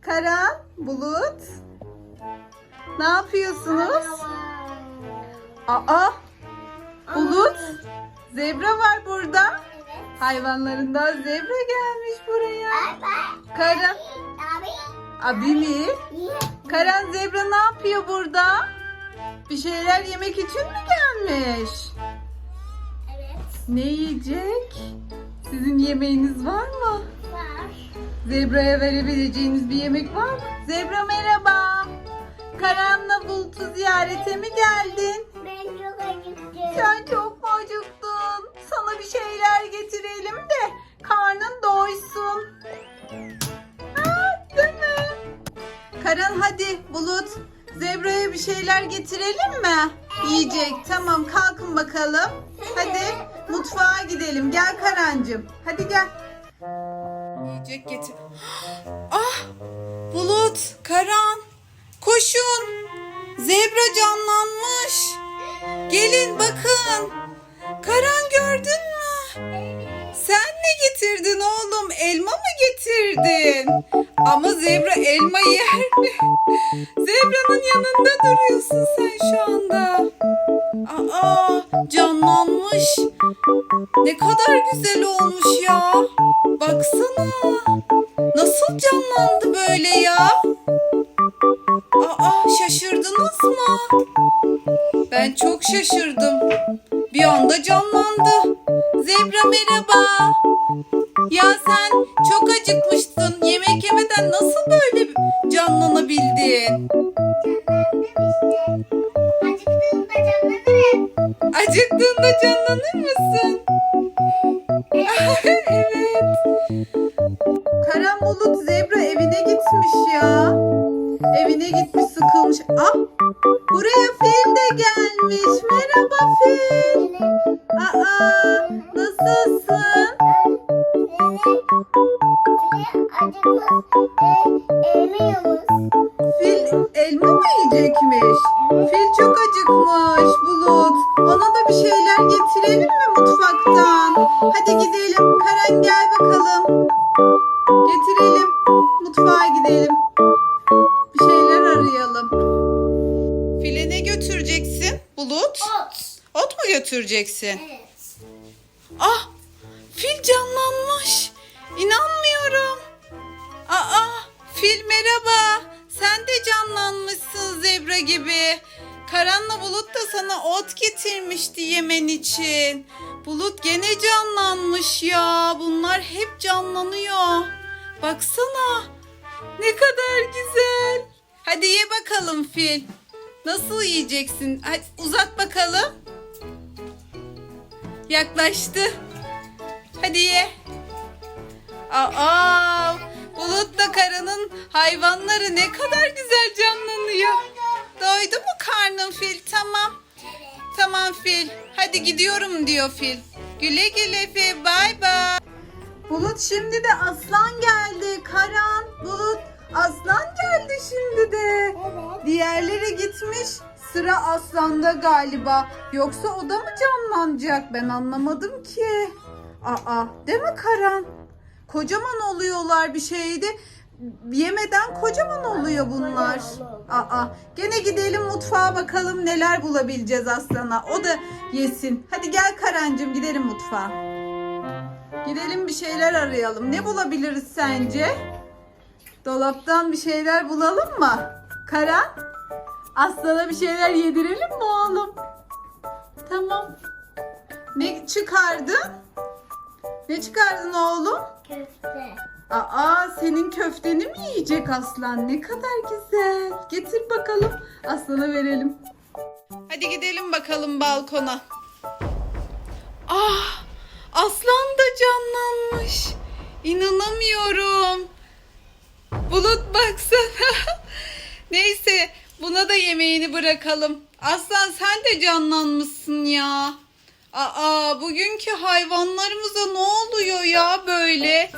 Karan, Bulut. Ne yapıyorsunuz? Aa, Bulut. Zebra var burada. Hayvanlarından zebra gelmiş buraya. Karan, abi mi? Karan zebra ne yapıyor burada? Bir şeyler yemek için mi gelmiş? Ne yiyecek? Sizin yemeğiniz var mı? Zebra'ya verebileceğiniz bir yemek var mı? Zebra merhaba. Karan'la Bulut'u ziyarete mi geldin? Sen çok mu acıktın? Sana bir şeyler getirelim de karnın doysun. Ha, değil mi? Karan hadi Bulut. Zebra'ya bir şeyler getirelim mi? Yiyecek. Tamam kalkın bakalım. Hadi mutfağa gidelim. Gel Karancığım. Hadi gel. Yiyecek getir. Ah! Bulut, Karan. Koşun. Zebra canlanmış. Gelin bakın. Karan gördün mü? Getirdin oğlum? Elma mı getirdin? Ama zebra elma yer mi? Zebranın yanında duruyorsun sen şu anda. Aa, canlanmış. Ne kadar güzel olmuş ya. Baksana. Nasıl canlandı böyle ya? Aa, şaşırdınız mı? Ben çok şaşırdım. Bir anda canlandı. Zebra merhaba. Ya sen çok acıkmıştın. Yemek yemeden nasıl böyle canlanabildin? Acıktığında canlanır mısın? evet. Karan Bulut Zebra evine gitmiş ya. Evine gitmiş sıkılmış. Ah buraya fil de gelmiş. Merhaba fil. Aa nasılsın? Fil elma mı yiyecekmiş? Fil çok acıkmış Bulut. Ona da bir şeyler getirelim mi mutfaktan? Hadi gidelim. Karan gel bakalım. Getirelim. Mutfağa gidelim. Bir şeyler arayalım. Bulut? Ot mu götüreceksin? Ah! Fil canlanmış. İnanmıyorum. Aa! Fil merhaba. Sen de canlanmışsın zebra gibi. Karanla Bulut da sana ot getirmişti yemen için. Bulut gene canlanmış ya. Bunlar hep canlanıyor. Baksana. Ne kadar güzel. Hadi ye bakalım fil. Nasıl yiyeceksin? Hadi uzat bakalım. Yaklaştı. Hadi ye. Aa, Bulut'la Kara'nın hayvanları ne kadar güzel canlanıyor. Doydu mu karnın fil? Tamam. Tamam fil. Hadi gidiyorum diyor fil. Güle güle fil. Bay bay. Bulut şimdi de aslan geldi. Karan, Bulut, aslan geldi şimdi de. Diğerleri gitmiş. Sıra aslanda galiba. Yoksa o da mı canlanacak? Ben anlamadım ki. Aa, değil mi Karan? Kocaman oluyorlar bir şeydi. Yemeden kocaman oluyor bunlar. Aa, gene gidelim mutfağa bakalım neler bulabileceğiz aslana. O da yesin. Hadi gel Karancığım gidelim mutfağa. Gidelim bir şeyler arayalım. Ne bulabiliriz sence? Dolaptan bir şeyler bulalım mı? Karan? Aslana bir şeyler yedirelim mi oğlum? Tamam. Ne çıkardın? Ne çıkardın oğlum? Aa senin köfteni mi yiyecek aslan? Ne kadar güzel. Getir bakalım. Aslana verelim. Hadi gidelim bakalım balkona. Ah aslan da canlanmış. İnanamıyorum. Bulut baksana. Neyse buna da yemeğini bırakalım. Aslan sen de canlanmışsın ya. Aa bugünkü hayvanlarımıza ne oluyor ya böyle?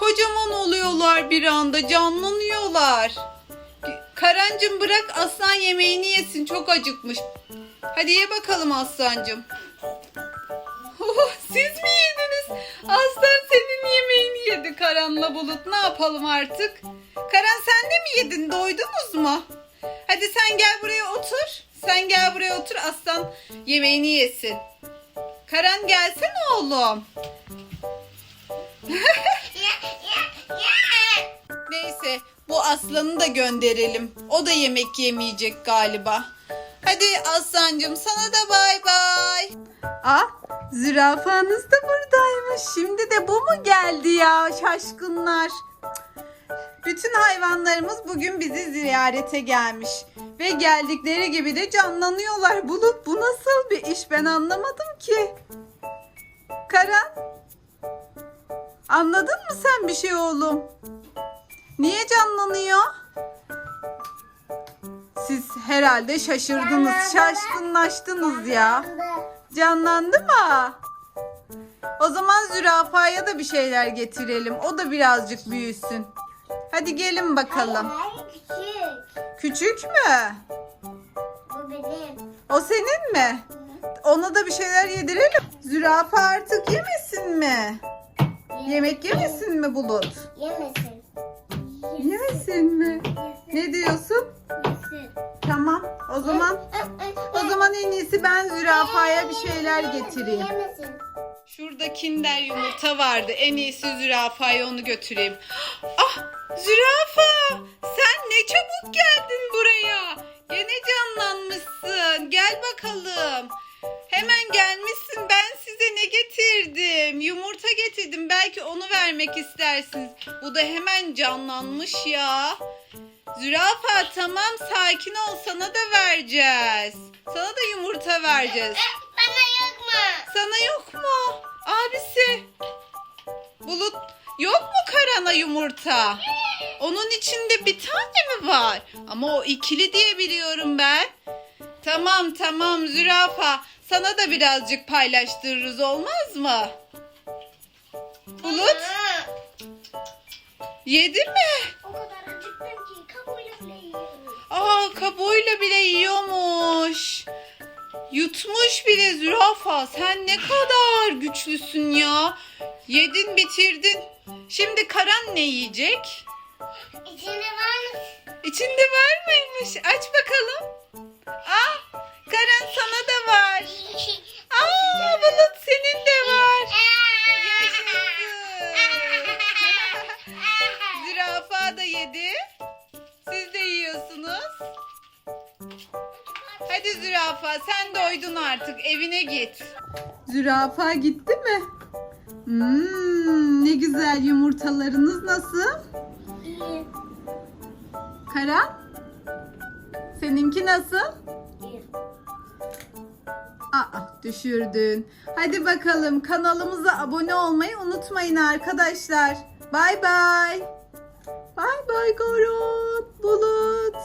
Kocaman oluyorlar bir anda canlanıyorlar. Karancım bırak aslan yemeğini yesin çok acıkmış. Hadi ye bakalım aslancım. Oh, Siz mi yediniz? Aslan yedi Karan'la Bulut. Ne yapalım artık? Karan sen de mi yedin? Doydunuz mu? Hadi sen gel buraya otur. Sen gel buraya otur. Aslan yemeğini yesin. Karan gelsene oğlum. Neyse bu aslanı da gönderelim. O da yemek yemeyecek galiba. Hadi aslancığım sana da bay bay. Ah zürafanız da buradaymış. Şimdi de bu mu geldi ya şaşkınlar. Bütün hayvanlarımız bugün bizi ziyarete gelmiş. Ve geldikleri gibi de canlanıyorlar. Bulut bu nasıl bir iş ben anlamadım ki. Karan anladın mı sen bir şey oğlum? Niye canlanıyor? Siz herhalde şaşırdınız, şaşkınlaştınız ya. Canlandı mı? O zaman zürafaya da bir şeyler getirelim. O da birazcık büyüsün. Hadi gelin bakalım. Hayır küçük. Küçük mü? Bu benim. O senin mi? Ona da bir şeyler yedirelim. Zürafa artık yemesin mi? Yemek yemesin mi Bulut? Yemesin. Yemesin mi? Ne diyorsun? Yesin. Tamam. O zaman ben zürafaya bir şeyler getireyim. Şurada kinder yumurta vardı. En iyisi zürafaya onu götüreyim. Ah zürafa sen ne çabuk geldin buraya. Gene canlanmışsın. Gel bakalım. Hemen gelmişsin. Ben size ne getirdim? Yumurta getirdim. Belki onu vermek istersiniz. Bu da hemen canlanmış ya. Zürafa tamam sakin ol sana da vereceğiz. Sana da yumurta vereceğiz. Bana yok mu? Sana yok mu? Abisi. Bulut yok mu karana yumurta? Onun içinde bir tane mi var? Ama o ikili diye biliyorum ben. Tamam tamam zürafa. Sana da birazcık paylaştırırız olmaz mı? Bulut yedi mi? Kabuğuyla bile yiyormuş. Yutmuş bile zürafa. Sen ne kadar güçlüsün ya. Yedin bitirdin. Şimdi Karan ne yiyecek? İçinde var mı? İçinde var mıymış? Aç bakalım. Hadi zürafa sen doydun artık evine git. Zürafa gitti mi? Hmm, ne güzel yumurtalarınız nasıl? İyi. Karan? Seninki nasıl? İyi. Aa düşürdün. Hadi bakalım kanalımıza abone olmayı unutmayın arkadaşlar. Bay bay. Bay bay Karan. Bulut.